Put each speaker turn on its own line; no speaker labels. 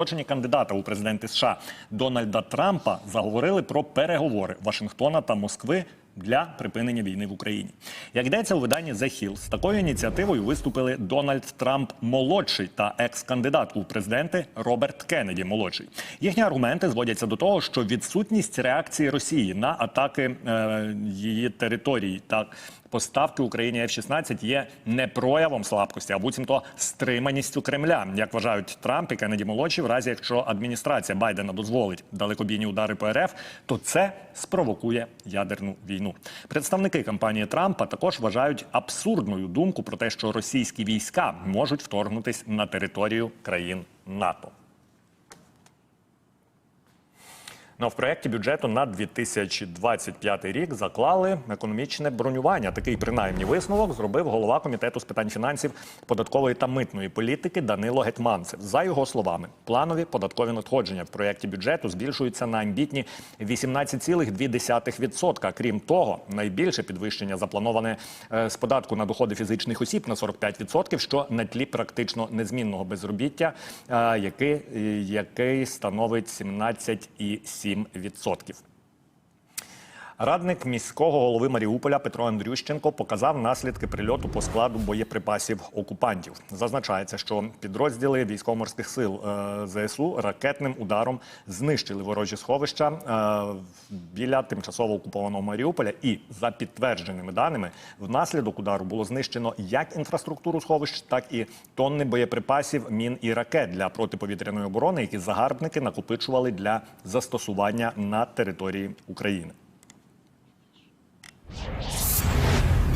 Оточені кандидата у президенти США Дональда Трампа заговорили про переговори Вашингтона та Москви для припинення війни в Україні. Як йдеться у виданні The Hill, з такою ініціативою виступили Дональд Трамп молодший та екс-кандидат у президенти Роберт Кеннеді молодший. Їхні аргументи зводяться до того, що відсутність реакції Росії на атаки е, її території та поставки Україні F-16 є не проявом слабкості, а буцімто стриманістю Кремля, як вважають Трамп і Кеннеді молодші, в разі якщо адміністрація Байдена дозволить далекобійні удари по РФ, то це спровокує ядерну війну. Представники кампанії Трампа також вважають абсурдною думку про те, що російські війська можуть вторгнутись на територію країн НАТО. Ну, в проєкті бюджету на 2025 рік заклали економічне бронювання. Такий принаймні висновок зробив голова комітету з питань фінансів, податкової та митної політики Данило Гетманцев. За його словами, планові податкові надходження в проєкті бюджету збільшуються на амбітні 18,2%. Крім того, найбільше підвищення заплановане е, з податку на доходи фізичних осіб на 45%, що на тлі практично незмінного безробіття, е, який, який становить 17,7%. 7%. Радник міського голови Маріуполя Петро Андрющенко показав наслідки прильоту по складу боєприпасів окупантів. Зазначається, що підрозділи військово-морських сил е, ЗСУ ракетним ударом знищили ворожі сховища е, біля тимчасово окупованого Маріуполя. І за підтвердженими даними, внаслідок удару було знищено як інфраструктуру сховищ, так і тонни боєприпасів, мін і ракет для протиповітряної оборони, які загарбники накопичували для застосування на території України.